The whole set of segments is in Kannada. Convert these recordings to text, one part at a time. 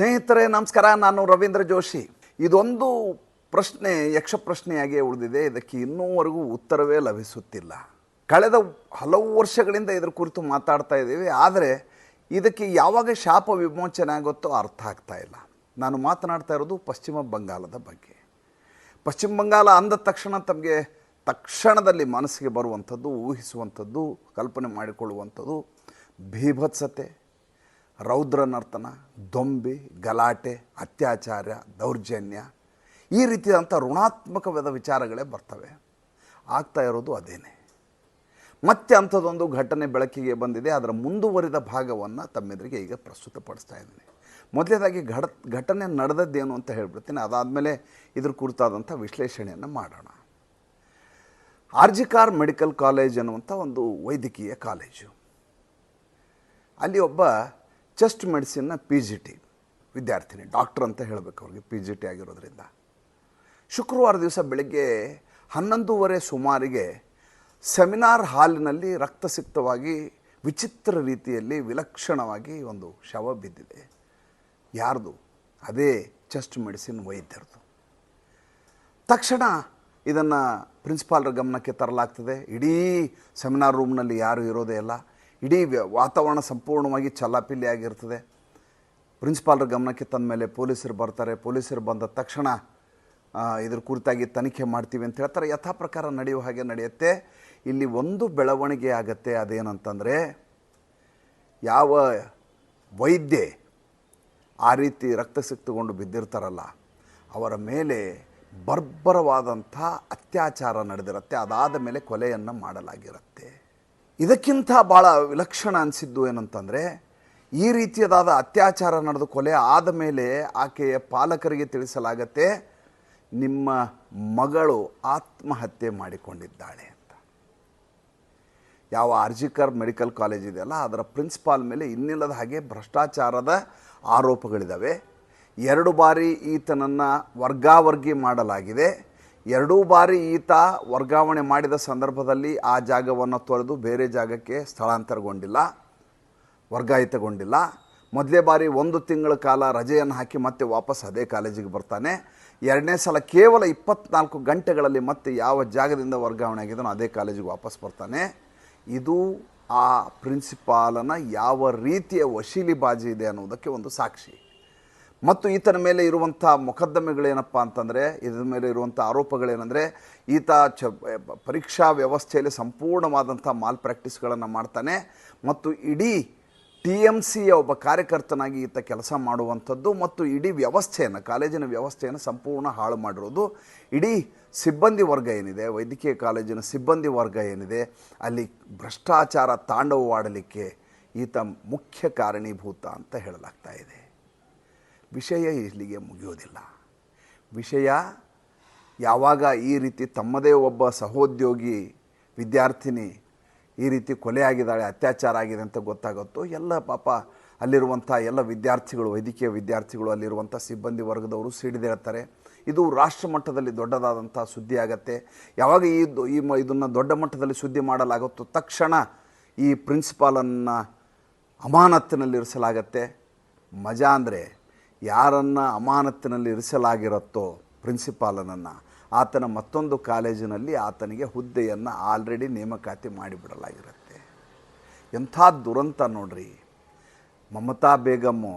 ಸ್ನೇಹಿತರೆ, ನಮಸ್ಕಾರ. ನಾನು ರವೀಂದ್ರ ಜೋಶಿ. ಇದೊಂದು ಪ್ರಶ್ನೆ, ಯಕ್ಷ ಪ್ರಶ್ನೆಯಾಗಿಯೇ ಉಳಿದಿದೆ. ಇದಕ್ಕೆ ಇನ್ನೂವರೆಗೂ ಉತ್ತರವೇ ಲಭಿಸುತ್ತಿಲ್ಲ. ಕಳೆದ ಹಲವು ವರ್ಷಗಳಿಂದ ಇದರ ಕುರಿತು ಮಾತಾಡ್ತಾ ಇದ್ದೀವಿ. ಆದರೆ ಇದಕ್ಕೆ ಯಾವಾಗ ಶಾಪ ವಿಮೋಚನೆ ಆಗುತ್ತೋ ಅರ್ಥ ಆಗ್ತಾ ಇಲ್ಲ. ನಾನು ಮಾತನಾಡ್ತಾ ಇರೋದು ಪಶ್ಚಿಮ ಬಂಗಾಲದ ಬಗ್ಗೆ. ಪಶ್ಚಿಮ ಬಂಗಾಳ ಅಂದ ತಕ್ಷಣ ತಮಗೆ ತಕ್ಷಣದಲ್ಲಿ ಮನಸ್ಸಿಗೆ ಬರುವಂಥದ್ದು, ಊಹಿಸುವಂಥದ್ದು, ಕಲ್ಪನೆ ಮಾಡಿಕೊಳ್ಳುವಂಥದ್ದು ಭೀಭತ್ಸತೆ. ರೌದ್ರ ನರ್ತನ ದೊಂಬಿ, ಗಲಾಟೆ, ಅತ್ಯಾಚಾರ, ದೌರ್ಜನ್ಯ ಈ ರೀತಿಯಾದಂಥ ಋಣಾತ್ಮಕವಾದ ವಿಚಾರಗಳೇ ಬರ್ತವೆ. ಆಗ್ತಾ ಇರೋದು ಅದೇನೆ. ಮತ್ತೆ ಅಂಥದ್ದೊಂದು ಘಟನೆ ಬೆಳಕಿಗೆ ಬಂದಿದೆ. ಅದರ ಮುಂದುವರಿದ ಭಾಗವನ್ನು ತಮ್ಮೆದುರಿಗೆ ಈಗ ಪ್ರಸ್ತುತಪಡಿಸ್ತಾ ಇದ್ದೀನಿ. ಮೊದಲೇದಾಗಿ ಘಟ ಘಟನೆ ನಡೆದದ್ದೇನು ಅಂತ ಹೇಳ್ಬಿಡ್ತೀನಿ. ಅದಾದಮೇಲೆ ಇದ್ರ ಕುರಿತಾದಂಥ ವಿಶ್ಲೇಷಣೆಯನ್ನು ಮಾಡೋಣ. ಆರ್ಜಿಕಾರ್ ಮೆಡಿಕಲ್ ಕಾಲೇಜ್ ಅನ್ನುವಂಥ ಒಂದು ವೈದ್ಯಕೀಯ ಕಾಲೇಜು. ಅಲ್ಲಿ ಒಬ್ಬ ಚೆಸ್ಟ್ ಮೆಡಿಸಿನ್ನ ಪಿ ಜಿ ಟಿ ವಿದ್ಯಾರ್ಥಿನಿ, ಡಾಕ್ಟರ್ ಅಂತ ಹೇಳಬೇಕು ಅವ್ರಿಗೆ ಪಿ ಜಿ ಟಿ ಆಗಿರೋದ್ರಿಂದ. ಶುಕ್ರವಾರ ದಿವಸ ಬೆಳಗ್ಗೆ ಹನ್ನೊಂದೂವರೆ ಸುಮಾರಿಗೆ ಸೆಮಿನಾರ್ ಹಾಲಿನಲ್ಲಿ ರಕ್ತಸಿಕ್ತವಾಗಿ ವಿಚಿತ್ರ ರೀತಿಯಲ್ಲಿ ವಿಲಕ್ಷಣವಾಗಿ ಒಂದು ಶವ ಬಿದ್ದಿದೆ. ಯಾರ್ದು? ಅದೇ ಚೆಸ್ಟ್ ಮೆಡಿಸಿನ್ ವೈದ್ಯರದು. ತಕ್ಷಣ ಇದನ್ನು ಪ್ರಿನ್ಸಿಪಾಲ್ರ ಗಮನಕ್ಕೆ ತರಲಾಗ್ತದೆ. ಇಡೀ ಸೆಮಿನಾರ್ ರೂಮ್ನಲ್ಲಿ ಯಾರೂ ಇರೋದೇ ಇಲ್ಲ. ಇಡೀ ವಾತಾವರಣ ಸಂಪೂರ್ಣವಾಗಿ ಚಲ್ಲಾಪಿಲ್ಲಿ ಆಗಿರ್ತದೆ. ಪ್ರಿನ್ಸಿಪಾಲ್ರ ಗಮನಕ್ಕೆ ತಂದ ಮೇಲೆ ಪೊಲೀಸರು ಬರ್ತಾರೆ. ಪೊಲೀಸರು ಬಂದ ತಕ್ಷಣ ಇದ್ರ ಕುರಿತಾಗಿ ತನಿಖೆ ಮಾಡ್ತೀವಿ ಅಂತ ಹೇಳ್ತಾರೆ. ಯಥಾ ಪ್ರಕಾರ ನಡೆಯುವ ಹಾಗೆ ನಡೆಯುತ್ತೆ. ಇಲ್ಲಿ ಒಂದು ಬೆಳವಣಿಗೆ ಆಗತ್ತೆ. ಅದೇನಂತಂದರೆ, ಯಾವ ವೈದ್ಯೆ ಆ ರೀತಿ ರಕ್ತಸಿಕ್ತಗೊಂಡು ಬಿದ್ದಿರ್ತಾರಲ್ಲ, ಅವರ ಮೇಲೆ ಬರ್ಬರವಾದಂಥ ಅತ್ಯಾಚಾರ ನಡೆದಿರುತ್ತೆ. ಅದಾದ ಮೇಲೆ ಕೊಲೆಯನ್ನು ಮಾಡಲಾಗಿರುತ್ತೆ. ಇದಕ್ಕಿಂತ ಭಾಳ ವಿಲಕ್ಷಣ ಅನಿಸಿದ್ದು ಏನಂತಂದರೆ, ಈ ರೀತಿಯದಾದ ಅತ್ಯಾಚಾರ ನಡೆದು ಕೊಲೆ ಆದ ಮೇಲೆ ಆಕೆಯ ಪಾಲಕರಿಗೆ ತಿಳಿಸಲಾಗತ್ತೆ, ನಿಮ್ಮ ಮಗಳು ಆತ್ಮಹತ್ಯೆ ಮಾಡಿಕೊಂಡಿದ್ದಾಳೆ ಅಂತ. ಯಾವ ಅರ್ಜಿಕರ್ ಮೆಡಿಕಲ್ ಕಾಲೇಜ್ ಇದೆಯಲ್ಲ, ಅದರ ಪ್ರಿನ್ಸಿಪಾಲ್ ಮೇಲೆ ಇನ್ನಿಲ್ಲದ ಹಾಗೆ ಭ್ರಷ್ಟಾಚಾರದ ಆರೋಪಗಳಿದ್ದಾವೆ ಎರಡು ಬಾರಿ ಈತನನ್ನು ವರ್ಗಾವರ್ಗಿ ಮಾಡಲಾಗಿದೆ. ಎರಡೂ ಬಾರಿ ಈತ ವರ್ಗಾವಣೆ ಮಾಡಿದ ಸಂದರ್ಭದಲ್ಲಿ ಆ ಜಾಗವನ್ನು ತೊರೆದು ಬೇರೆ ಜಾಗಕ್ಕೆ ಸ್ಥಳಾಂತರಗೊಂಡಿಲ್ಲ, ವರ್ಗಾಯಿತಗೊಂಡಿಲ್ಲ. ಮೊದಲೇ ಬಾರಿ ಒಂದು ತಿಂಗಳ ಕಾಲ ರಜೆಯನ್ನು ಹಾಕಿ ಮತ್ತೆ ವಾಪಸ್ ಅದೇ ಕಾಲೇಜಿಗೆ ಬರ್ತಾನೆ. ಎರಡನೇ ಸಲ ಕೇವಲ ಇಪ್ಪತ್ನಾಲ್ಕು ಗಂಟೆಗಳಲ್ಲಿ ಮತ್ತೆ ಯಾವ ಜಾಗದಿಂದ ವರ್ಗಾವಣೆ ಆಗಿದನೋ ಅದೇ ಕಾಲೇಜಿಗೆ ವಾಪಸ್ ಬರ್ತಾನೆ. ಇದು ಆ ಪ್ರಿನ್ಸಿಪಾಲನ ಯಾವ ರೀತಿಯ ವಶೀಲಿಬಾಜಿ ಇದೆ ಅನ್ನೋದಕ್ಕೆ ಒಂದು ಸಾಕ್ಷಿ. ಮತ್ತು ಈತನ ಮೇಲೆ ಇರುವಂಥ ಮೊಕದ್ದಮೆಗಳೇನಪ್ಪ ಅಂತಂದರೆ, ಇದರ ಮೇಲೆ ಇರುವಂಥ ಆರೋಪಗಳೇನೆಂದರೆ, ಈತ ಚ ಪರೀಕ್ಷಾ ವ್ಯವಸ್ಥೆಯಲ್ಲಿ ಸಂಪೂರ್ಣವಾದಂಥ ಮಾಲ್ ಪ್ರಾಕ್ಟೀಸ್ಗಳನ್ನು ಮಾಡ್ತಾನೆ ಮತ್ತು ಇಡೀ ಟಿ ಎಂ ಸಿಯ ಒಬ್ಬ ಕಾರ್ಯಕರ್ತನಾಗಿ ಈತ ಕೆಲಸ ಮಾಡುವಂಥದ್ದು ಮತ್ತು ಇಡೀ ವ್ಯವಸ್ಥೆಯನ್ನು, ಕಾಲೇಜಿನ ವ್ಯವಸ್ಥೆಯನ್ನು ಸಂಪೂರ್ಣ ಹಾಳು ಮಾಡಿರೋದು. ಇಡೀ ಸಿಬ್ಬಂದಿ ವರ್ಗ ಏನಿದೆ, ವೈದ್ಯಕೀಯ ಕಾಲೇಜಿನ ಸಿಬ್ಬಂದಿ ವರ್ಗ ಏನಿದೆ, ಅಲ್ಲಿ ಭ್ರಷ್ಟಾಚಾರ ತಾಂಡವವಾಡಲಿಕ್ಕೆ ಈತ ಮುಖ್ಯ ಕಾರಣೀಭೂತ ಅಂತ ಹೇಳಲಾಗ್ತಾ ಇದೆ. ವಿಷಯ ಇಲ್ಲಿಗೆ ಮುಗಿಯೋದಿಲ್ಲ. ವಿಷಯ ಯಾವಾಗ ಈ ರೀತಿ ತಮ್ಮದೇ ಒಬ್ಬ ಸಹೋದ್ಯೋಗಿ ವಿದ್ಯಾರ್ಥಿನಿ ಈ ರೀತಿ ಕೊಲೆ ಆಗಿದ್ದಾಳೆ, ಅತ್ಯಾಚಾರ ಆಗಿದೆ ಅಂತ ಗೊತ್ತಾಗುತ್ತೋ, ಎಲ್ಲ ಪಾಪ ಅಲ್ಲಿರುವಂಥ ಎಲ್ಲ ವಿದ್ಯಾರ್ಥಿಗಳು, ವೈದ್ಯಕೀಯ ವಿದ್ಯಾರ್ಥಿಗಳು ಅಲ್ಲಿರುವಂಥ ಸಿಬ್ಬಂದಿ ವರ್ಗದವರು ಸಿಡಿದೇಳ್ತಾರೆ ಇದು ರಾಷ್ಟ್ರ ಮಟ್ಟದಲ್ಲಿ ದೊಡ್ಡದಾದಂಥ ಸುದ್ದಿ ಆಗತ್ತೆ. ಯಾವಾಗ ಈ ಈ ಇದನ್ನು ದೊಡ್ಡ ಮಟ್ಟದಲ್ಲಿ ಸುದ್ದಿ ಮಾಡಲಾಗುತ್ತೋ ತಕ್ಷಣ ಈ ಪ್ರಿನ್ಸಿಪಾಲನ್ನು ಅಮಾನತ್ತಿನಲ್ಲಿರಿಸಲಾಗತ್ತೆ ಮಜಾ ಅಂದರೆ ಯಾರನ್ನು ಅಮಾನತ್ತಿನಲ್ಲಿ ಇರಿಸಲಾಗಿರುತ್ತೋ ಪ್ರಿನ್ಸಿಪಾಲನನ್ನು, ಆತನ ಮತ್ತೊಂದು ಕಾಲೇಜಿನಲ್ಲಿ ಆತನಿಗೆ ಹುದ್ದೆಯನ್ನು ಆಲ್ರೆಡಿ ನೇಮಕಾತಿ ಮಾಡಿಬಿಡಲಾಗಿರುತ್ತೆ. ಎಂಥ ದುರಂತ ನೋಡ್ರಿ. ಮಮತಾ ಬೇಗಮ್ಮು,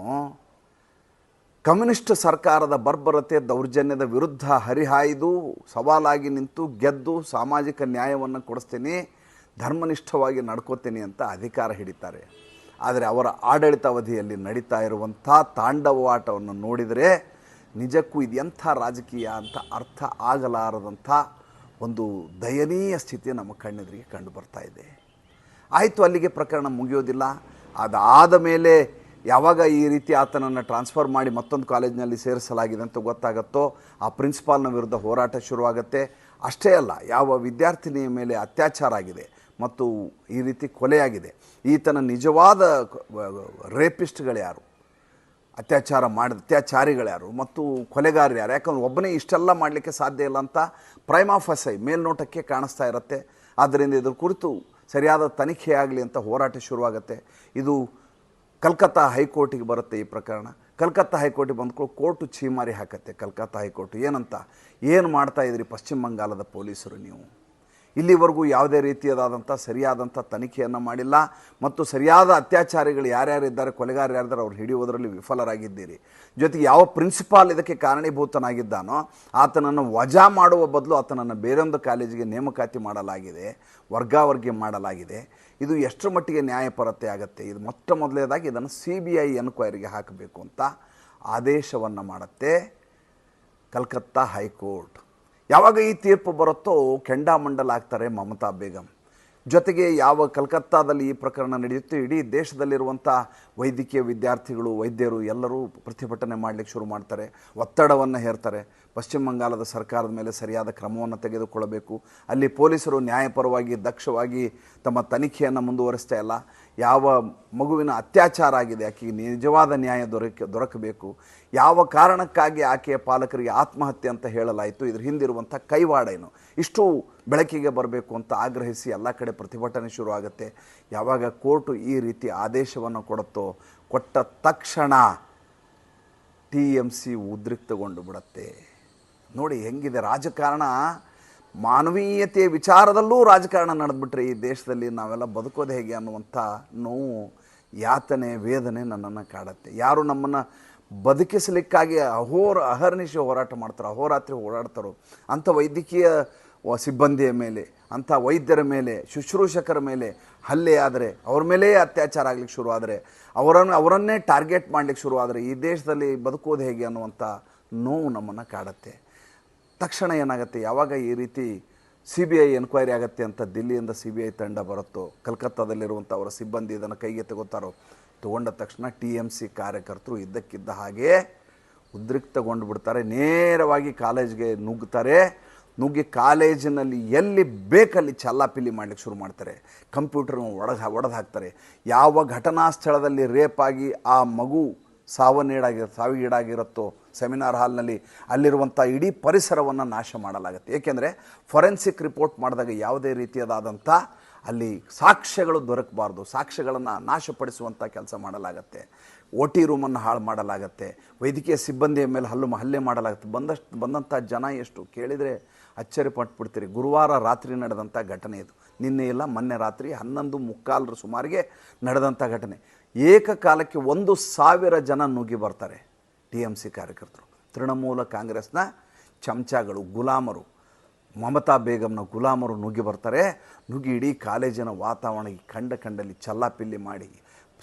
ಕಮ್ಯುನಿಸ್ಟ್ ಸರ್ಕಾರದ ಬರ್ಬರತೆ ದೌರ್ಜನ್ಯದ ವಿರುದ್ಧ ಹರಿಹಾಯ್ದು, ಸವಾಲಾಗಿ ನಿಂತು ಗೆದ್ದು ಸಾಮಾಜಿಕ ನ್ಯಾಯವನ್ನು ಕೊಡಿಸ್ತೀನಿ, ಧರ್ಮನಿಷ್ಠವಾಗಿ ನಡ್ಕೋತೀನಿ ಅಂತ ಅಧಿಕಾರ ಹಿಡಿತಾರೆ. ಆದರೆ ಅವರ ಆಡಳಿತಾವಧಿಯಲ್ಲಿ ನಡೀತಾ ಇರುವಂಥ ತಾಂಡವಾಟವನ್ನು ನೋಡಿದರೆ ನಿಜಕ್ಕೂ ಇದು ಎಂಥ ರಾಜಕೀಯ ಅಂತ ಅರ್ಥ ಆಗಲಾರದಂಥ ಒಂದು ದಯನೀಯ ಸ್ಥಿತಿ ನಮ್ಮ ಕಣ್ಣೆದುರಿಗೆ ಕಂಡು ಬರ್ತಾ ಇದೆ. ಆಯಿತು, ಅಲ್ಲಿಗೆ ಪ್ರಕರಣ ಮುಗಿಯೋದಿಲ್ಲ. ಅದಾದ ಮೇಲೆ ಯಾವಾಗ ಈ ರೀತಿ ಆತನನ್ನು ಟ್ರಾನ್ಸ್ಫರ್ ಮಾಡಿ ಮತ್ತೊಂದು ಕಾಲೇಜಿನಲ್ಲಿ ಸೇರಿಸಲಾಗಿದೆ ಅಂತ ಗೊತ್ತಾಗುತ್ತೋ, ಆ ಪ್ರಿನ್ಸಿಪಾಲ್ನ ವಿರುದ್ಧ ಹೋರಾಟ ಶುರುವಾಗುತ್ತೆ. ಅಷ್ಟೇ ಅಲ್ಲ, ಯಾವ ವಿದ್ಯಾರ್ಥಿನಿಯ ಮೇಲೆ ಅತ್ಯಾಚಾರ ಆಗಿದೆ. ಮತ್ತು ಈ ರೀತಿ ಕೊಲೆಯಾಗಿದೆ. ಈತನ ನಿಜವಾದ ರೇಪಿಸ್ಟ್ಗಳು ಯಾರು? ಅತ್ಯಾಚಾರ ಮಾಡಿದ ಅತ್ಯಾಚಾರಿಗಳ್ಯಾರು ಮತ್ತು ಕೊಲೆಗಾರರು ಯಾರು? ಯಾಕಂದ್ರೆ ಒಬ್ಬನೇ ಇಷ್ಟೆಲ್ಲ ಮಾಡಲಿಕ್ಕೆ ಸಾಧ್ಯ ಇಲ್ಲ ಅಂತ ಪ್ರೈಮ್ ಆಫ್ ಅಸೈ ಮೇಲ್ನೋಟಕ್ಕೆ ಕಾಣಿಸ್ತಾ ಇರುತ್ತೆ. ಆದ್ದರಿಂದ ಇದ್ರ ಕುರಿತು ಸರಿಯಾದ ತನಿಖೆ ಆಗಲಿ ಅಂತ ಹೋರಾಟ ಶುರುವಾಗುತ್ತೆ. ಇದು ಕಲ್ಕತ್ತಾ ಹೈಕೋರ್ಟಿಗೆ ಬರುತ್ತೆ ಈ ಪ್ರಕರಣ. ಕಲ್ಕತ್ತಾ ಹೈಕೋರ್ಟಿಗೆ ಬಂದ್ಕೊಂಡು ಕೋರ್ಟು ಛೀಮಾರಿ ಹಾಕತ್ತೆ. ಕಲ್ಕತ್ತಾ ಹೈಕೋರ್ಟ್ ಏನಂತ? ಏನು ಮಾಡ್ತಾ ಇದ್ರಿ ಪಶ್ಚಿಮ ಬಂಗಾಲದ ಪೊಲೀಸರು ನೀವು? ಇಲ್ಲಿವರೆಗೂ ಯಾವುದೇ ರೀತಿಯದಾದಂಥ ಸರಿಯಾದಂಥ ತನಿಖೆಯನ್ನು ಮಾಡಿಲ್ಲ ಮತ್ತು ಸರಿಯಾದ ಅತ್ಯಾಚಾರಿಗಳು ಯಾರ್ಯಾರಿದ್ದಾರೆ ಕೊಲೆಗಾರ ಯಾರಿದ್ದಾರೆ ಅವ್ರು ಹಿಡಿಯುವುದರಲ್ಲಿ ವಿಫಲರಾಗಿದ್ದೀರಿ. ಜೊತೆಗೆ ಯಾವ ಪ್ರಿನ್ಸಿಪಾಲ್ ಇದಕ್ಕೆ ಕಾರಣೀಭೂತನಾಗಿದ್ದಾನೋ, ಆತನನ್ನು ವಜಾ ಮಾಡುವ ಬದಲು ಆತನನ್ನು ಬೇರೊಂದು ಕಾಲೇಜಿಗೆ ನೇಮಕಾತಿ ಮಾಡಲಾಗಿದೆ ವರ್ಗಾವರ್ಗಿ ಮಾಡಲಾಗಿದೆ. ಇದು ಎಷ್ಟರ ಮಟ್ಟಿಗೆ ನ್ಯಾಯಪರತೆ ಆಗುತ್ತೆ? ಇದು ಮೊಟ್ಟ ಮೊದಲನೇದಾಗಿ ಇದನ್ನು ಸಿ ಬಿ ಐ ಎನ್ಕ್ವೈರಿಗೆ ಹಾಕಬೇಕು ಅಂತ ಆದೇಶವನ್ನು ಮಾಡುತ್ತೆ ಕಲ್ಕತ್ತಾ ಹೈಕೋರ್ಟ್. ಯಾವಾಗ ಈ ತೀರ್ಪು ಬರುತ್ತೋ ಕೆಂಡಾಮಂಡಲ ಆಗ್ತಾರೆ ಮಮತಾ ಬೇಗಂ. ಜೊತೆಗೆ ಯಾವ ಕಲ್ಕತ್ತಾದಲ್ಲಿ ಈ ಪ್ರಕರಣ ನಡೆಯುತ್ತೆ ಇಡೀ ದೇಶದಲ್ಲಿರುವಂಥ ವೈದ್ಯಕೀಯ ವಿದ್ಯಾರ್ಥಿಗಳು, ವೈದ್ಯರು ಎಲ್ಲರೂ ಪ್ರತಿಭಟನೆ ಮಾಡಲಿಕ್ಕೆ ಶುರು ಮಾಡ್ತಾರೆ, ಒತ್ತಡವನ್ನು ಹೇರ್ತಾರೆ. ಪಶ್ಚಿಮ ಬಂಗಾಳದ ಸರ್ಕಾರದ ಮೇಲೆ ಸರಿಯಾದ ಕ್ರಮವನ್ನು ತೆಗೆದುಕೊಳ್ಳಬೇಕು. ಅಲ್ಲಿ ಪೊಲೀಸರು ನ್ಯಾಯಪರವಾಗಿ ದಕ್ಷವಾಗಿ ತಮ್ಮ ತನಿಖೆಯನ್ನು ಮುಂದುವರಿಸ್ತಾ ಇಲ್ಲ. ಯಾವ ಮಗುವಿನ ಅತ್ಯಾಚಾರ ಆಗಿದೆ, ಆಕೆಗೆ ನಿಜವಾದ ನ್ಯಾಯ ದೊರಕ, ದೊರಕಬೇಕು. ಯಾವ ಕಾರಣಕ್ಕಾಗಿ ಆಕೆಯ ಪಾಲಕರಿಗೆ ಆತ್ಮಹತ್ಯೆ ಅಂತ ಹೇಳಲಾಯಿತು, ಇದ್ರ ಹಿಂದಿರುವಂಥ ಕೈವಾಡ ಏನು? ಇಷ್ಟು ಬೆಳಕಿಗೆ ಬರಬೇಕು ಅಂತ ಆಗ್ರಹಿಸಿ ಎಲ್ಲ ಕಡೆ ಪ್ರತಿಭಟನೆ ಶುರು ಆಗುತ್ತೆ ಯಾವಾಗ ಕೋರ್ಟು ಈ ರೀತಿ ಆದೇಶವನ್ನು ಕೊಡುತ್ತೋ, ಕೊಟ್ಟ ತಕ್ಷಣ ಟಿ ಎಂ ಸಿ ಉದ್ರಿಕ್ತಗೊಂಡು ಬಿಡುತ್ತೆ. ನೋಡಿ ಹೆಂಗಿದೆ ರಾಜಕಾರಣ. ಮಾನವೀಯತೆಯ ವಿಚಾರದಲ್ಲೂ ರಾಜಕಾರಣ ನಡೆದ್ಬಿಟ್ರೆ ಈ ದೇಶದಲ್ಲಿ ನಾವೆಲ್ಲ ಬದುಕೋದು ಹೇಗೆ ಅನ್ನುವಂಥ ನೋವು, ಯಾತನೆ, ವೇದನೆ ನನ್ನನ್ನು ಕಾಡುತ್ತೆ. ಯಾರು ನಮ್ಮನ್ನು ಬದುಕಿಸಲಿಕ್ಕಾಗಿ ಅಹೋರ, ಅಹರ್ನಿಶಿ ಹೋರಾಟ ಮಾಡ್ತಾರೋ, ಅಹೋರಾತ್ರಿ ಹೋರಾಡ್ತಾರೋ ಅಂಥ ವೈದ್ಯಕೀಯ ಸಿಬ್ಬಂದಿಯ ಮೇಲೆ, ಅಂಥ ವೈದ್ಯರ ಮೇಲೆ, ಶುಶ್ರೂಷಕರ ಮೇಲೆ ಹಲ್ಲೆ ಆದರೆ, ಅವ್ರ ಮೇಲೇ ಅತ್ಯಾಚಾರ ಆಗ್ಲಿಕ್ಕೆ ಶುರು ಆದರೆ ಅವರನ್ನು ಅವರನ್ನೇ ಟಾರ್ಗೆಟ್ ಮಾಡ್ಲಿಕ್ಕೆ ಶುರು ಆದರೆ ಈ ದೇಶದಲ್ಲಿ ಬದುಕೋದು ಹೇಗೆ ಅನ್ನುವಂಥ ನೋವು ನಮ್ಮನ್ನು ಕಾಡುತ್ತೆ. ತಕ್ಷಣ ಏನಾಗುತ್ತೆ? ಯಾವಾಗ ಈ ರೀತಿ ಸಿ ಬಿ ಐ ಎನ್ಕ್ವೈರಿ ಆಗುತ್ತೆ ಅಂತ ದಿಲ್ಲಿಯಿಂದ ಸಿ ಬಿ ಐ ತಂಡ ಬರುತ್ತೋ, ಕಲ್ಕತ್ತಾದಲ್ಲಿರುವಂಥ ಅವರ ಸಿಬ್ಬಂದಿ ಇದನ್ನು ಕೈಗೆ ತಗೋತಾರೋ ತಗೊಂಡ ತಕ್ಷಣ ಟಿ ಎಂ ಸಿ ಕಾರ್ಯಕರ್ತರು ಇದ್ದಕ್ಕಿದ್ದ ಹಾಗೆ ಉದ್ರಿಕ್ತಗೊಂಡು ಬಿಡ್ತಾರೆ ನೇರವಾಗಿ ಕಾಲೇಜ್ಗೆ ನುಗ್ಗುತ್ತಾರೆ ನುಗ್ಗಿ ಕಾಲೇಜಿನಲ್ಲಿ ಎಲ್ಲಿ ಬೇಕಲ್ಲಿ ಚಲ್ಲಾಪಿಲ್ಲಿ ಮಾಡ್ಲಿಕ್ಕೆ ಶುರು ಮಾಡ್ತಾರೆ. ಕಂಪ್ಯೂಟರ್ ಒಳಗೆ ಒಡೆದು ಹಾಕ್ತಾರೆ ಯಾವ ಘಟನಾ ಸ್ಥಳದಲ್ಲಿ ರೇಪಾಗಿ ಆ ಮಗು ಸಾವನ್ನೀಡಾಗಿ, ಸಾವಿಗೀಡಾಗಿರುತ್ತೋ ಸೆಮಿನಾರ್ ಹಾಲ್ನಲ್ಲಿ ಅಲ್ಲಿರುವಂಥ ಇಡೀ ಪರಿಸರವನ್ನು ನಾಶ ಮಾಡಲಾಗುತ್ತೆ. ಏಕೆಂದರೆ ಫೊರೆನ್ಸಿಕ್ ರಿಪೋರ್ಟ್ ಮಾಡಿದಾಗ ಯಾವುದೇ ರೀತಿಯದಾದಂಥ ಅಲ್ಲಿ ಸಾಕ್ಷ್ಯಗಳು ದೊರಕಬಾರ್ದು. ಸಾಕ್ಷ್ಯಗಳನ್ನು ನಾಶಪಡಿಸುವಂಥ ಕೆಲಸ ಮಾಡಲಾಗತ್ತೆ. ಒ ಟಿ ರೂಮನ್ನು ಹಾಳು ಮಾಡಲಾಗತ್ತೆ. ವೈದ್ಯಕೀಯ ಸಿಬ್ಬಂದಿಯ ಮೇಲೆ ಹಲ್ಲು ಹಲ್ಲೆ ಮಾಡಲಾಗುತ್ತೆ. ಬಂದಷ್ಟು, ಬಂದಂಥ ಜನ ಎಷ್ಟು ಕೇಳಿದರೆ ಅಚ್ಚರಿ ಪಟ್ಬಿಡ್ತೀರಿ ಗುರುವಾರ ರಾತ್ರಿ ನಡೆದಂಥ ಘಟನೆ ಇದು. ನಿನ್ನೆ ಇಲ್ಲ, ಮೊನ್ನೆ ರಾತ್ರಿ ಹನ್ನೊಂದು ಮುಕ್ಕಾಲರ ಸುಮಾರಿಗೆ ನಡೆದಂಥ ಘಟನೆ. ಏಕಕಾಲಕ್ಕೆ ಒಂದು ಸಾವಿರ ಜನ ನುಗ್ಗಿ ಬರ್ತಾರೆ. ಟಿ ಎಂ ಸಿ ಕಾರ್ಯಕರ್ತರು. ತೃಣಮೂಲ ಕಾಂಗ್ರೆಸ್ನ ಚಮಚಗಳು, ಗುಲಾಮರು, ಮಮತಾ ಬೇಗಮ್ನ ಗುಲಾಮರು ನುಗ್ಗಿ ಬರ್ತಾರೆ. ನುಗ್ಗಿ ಇಡೀ ಕಾಲೇಜಿನ ವಾತಾವರಣ ಕಂಡ ಕಂಡಲ್ಲಿ ಚಲ್ಲಾಪಿಲ್ಲಿ ಮಾಡಿ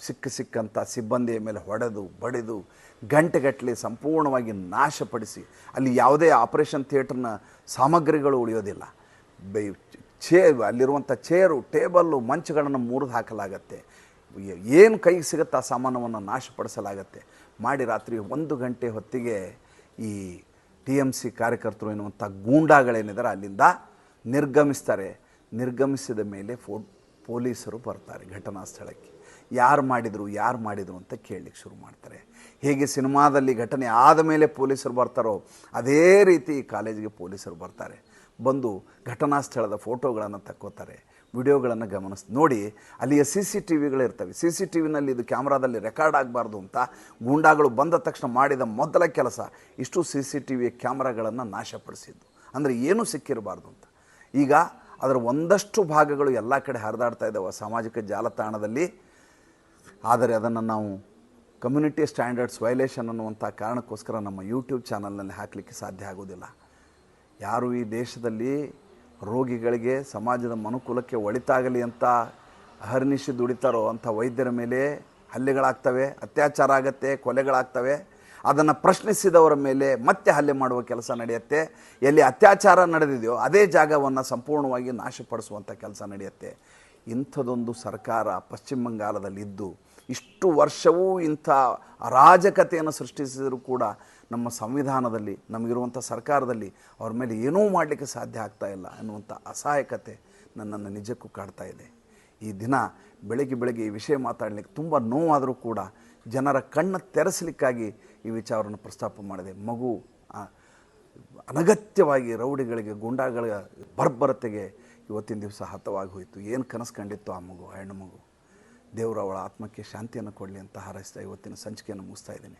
ಸಿಕ್ಕ ಸಿಕ್ಕಂಥ ಸಿಬ್ಬಂದಿಯ ಮೇಲೆ ಹೊಡೆದು, ಬಡಿದು, ಗಂಟೆಗಟ್ಟಲೆ ಸಂಪೂರ್ಣವಾಗಿ ನಾಶಪಡಿಸಿ, ಅಲ್ಲಿ ಯಾವುದೇ ಆಪರೇಷನ್ ಥಿಯೇಟರ್ನ ಸಾಮಗ್ರಿಗಳು ಉಳಿಯೋದಿಲ್ಲ. ಬೈ ಚೇ ಅಲ್ಲಿರುವಂಥ ಚೇರು, ಟೇಬಲ್ಲು, ಮಂಚಗಳನ್ನು ಮುರಿದು ಹಾಕಲಾಗತ್ತೆ. ಏನು ಕೈಗೆ ಸಿಗುತ್ತೆ ಆ ಸಾಮಾನವನ್ನು ನಾಶಪಡಿಸಲಾಗತ್ತೆ. ಮಾಡಿ ರಾತ್ರಿ ಒಂದು ಗಂಟೆ ಹೊತ್ತಿಗೆ ಈ ಟಿ ಎಂ ಸಿ ಕಾರ್ಯಕರ್ತರು ಎನ್ನುವಂಥ ಗೂಂಡಾಗಳೇನಿದ್ದಾರೆ ಅಲ್ಲಿಂದ ನಿರ್ಗಮಿಸ್ತಾರೆ. ನಿರ್ಗಮಿಸಿದ ಮೇಲೆ ಫೋ, ಪೊಲೀಸರು ಬರ್ತಾರೆ ಘಟನಾ ಸ್ಥಳಕ್ಕೆ. ಯಾರು ಮಾಡಿದರು ಯಾರು ಮಾಡಿದರು ಅಂತ ಕೇಳಲಿಕ್ಕೆ ಶುರು ಮಾಡ್ತಾರೆ. ಹೇಗೆ ಸಿನಿಮಾದಲ್ಲಿ ಘಟನೆ ಆದ ಮೇಲೆ ಪೊಲೀಸರು ಬರ್ತಾರೋ, ಅದೇ ರೀತಿ ಕಾಲೇಜಿಗೆ ಪೊಲೀಸರು ಬರ್ತಾರೆ. ಬಂದು ಘಟನಾ ಸ್ಥಳದ ಫೋಟೋಗಳನ್ನು ತಕ್ಕೋತಾರೆ, ವಿಡಿಯೋಗಳನ್ನು ಗಮನಿಸ್, ನೋಡಿ, ಅಲ್ಲಿಯ ಸಿ ಸಿ ಟಿ ವಿಗಳಿರ್ತವೆ ಸಿ ಸಿ ಟಿ ವಿನಲ್ಲಿ ಇದು ಕ್ಯಾಮ್ರಾದಲ್ಲಿ ರೆಕಾರ್ಡ್ ಆಗಬಾರ್ದು ಅಂತ ಗೂಂಡಾಗಳು ಬಂದ ತಕ್ಷಣ ಮಾಡಿದ ಮೊದಲ ಕೆಲಸ ಇಷ್ಟು ಸಿ ಸಿ ಟಿ ವಿಯ ಕ್ಯಾಮ್ರಾಗಳನ್ನು ನಾಶಪಡಿಸಿದ್ದು. ಅಂದರೆ ಏನೂ ಸಿಕ್ಕಿರಬಾರ್ದು ಅಂತ. ಈಗ ಅದರ ಒಂದಷ್ಟು ಭಾಗಗಳು ಎಲ್ಲ ಕಡೆ ಹರಿದಾಡ್ತಾ ಇದ್ದಾವೆ ಸಾಮಾಜಿಕ ಜಾಲತಾಣದಲ್ಲಿ. ಆದರೆ ಅದನ್ನು ನಾವು ಕಮ್ಯುನಿಟಿ ಸ್ಟ್ಯಾಂಡರ್ಡ್ಸ್ ವೈಲೇಷನ್ ಅನ್ನುವಂಥ ಕಾರಣಕ್ಕೋಸ್ಕರ ನಮ್ಮ ಯೂಟ್ಯೂಬ್ ಚಾನಲ್ನಲ್ಲಿ ಹಾಕಲಿಕ್ಕೆ ಸಾಧ್ಯ ಆಗೋದಿಲ್ಲ. ಯಾರು ಈ ದೇಶದಲ್ಲಿ ರೋಗಿಗಳಿಗೆ ಸಮಾಜದ ಮನುಕುಲಕ್ಕೆ ಒಳಿತಾಗಲಿ ಅಂತ ಅಹರ್ನಿಶಿ ದುಡಿತಾರೋ ಅಂಥ ವೈದ್ಯರ ಮೇಲೆ ಹಲ್ಲೆಗಳಾಗ್ತವೆ, ಅತ್ಯಾಚಾರ ಆಗತ್ತೆ, ಕೊಲೆಗಳಾಗ್ತವೆ, ಅದನ್ನು ಪ್ರಶ್ನಿಸಿದವರ ಮೇಲೆ ಮತ್ತೆ ಹಲ್ಲೆ ಮಾಡುವ ಕೆಲಸ ನಡೆಯುತ್ತೆ. ಎಲ್ಲಿ ಅತ್ಯಾಚಾರ ನಡೆದಿದೆಯೋ ಅದೇ ಜಾಗವನ್ನು ಸಂಪೂರ್ಣವಾಗಿ ನಾಶಪಡಿಸುವಂಥ ಕೆಲಸ ನಡೆಯುತ್ತೆ. ಇಂಥದೊಂದು ಸರ್ಕಾರ ಪಶ್ಚಿಮ ಬಂಗಾಳದಲ್ಲಿದ್ದು ಇಷ್ಟು ವರ್ಷವೂ ಇಂಥ ಅರಾಜಕತೆಯನ್ನು ಸೃಷ್ಟಿಸಿದರೂ ಕೂಡ ನಮ್ಮ ಸಂವಿಧಾನದಲ್ಲಿ, ನಮಗಿರುವಂಥ ಸರ್ಕಾರದಲ್ಲಿ ಅವ್ರ ಮೇಲೆ ಏನೂ ಮಾಡಲಿಕ್ಕೆ ಸಾಧ್ಯ ಆಗ್ತಾ ಇಲ್ಲ ಅನ್ನುವಂಥ ಅಸಹಾಯಕತೆ ನನ್ನನ್ನು ನಿಜಕ್ಕೂ ಕಾಡ್ತಾ ಇದೆ. ಈ ದಿನ ಬೆಳಗ್ಗೆ ಬೆಳಗ್ಗೆ ಈ ವಿಷಯ ಮಾತಾಡಲಿಕ್ಕೆ ತುಂಬ ನೋವಾದರೂ ಕೂಡ ಜನರ ಕಣ್ಣು ತೆರೆಸಲಿಕ್ಕಾಗಿ ಈ ವಿಚಾರವನ್ನು ಪ್ರಸ್ತಾಪ ಮಾಡಿದೆ. ಮಗು ಅನಗತ್ಯವಾಗಿ ರೌಡಿಗಳಿಗೆ ಗುಂಡಾಗಳ ಬರ್ಬರತೆಗೆ ಇವತ್ತಿನ ದಿವಸ ಹತವಾಗಿ ಹೋಯಿತು. ಏನು ಕನಸು ಕಂಡಿತ್ತು ಆ ಮಗು ಹೆಣ್ಣು ಮಗು? ದೇವರು ಅವಳ ಆತ್ಮಕ್ಕೆ ಶಾಂತಿಯನ್ನು ಕೊಡಲಿ ಅಂತ ಹಾರೈಸ್ತಾ ಇವತ್ತಿನ ಸಂಚಿಕೆಯನ್ನು ಮುಗಿಸ್ತಾ ಇದ್ದೀನಿ.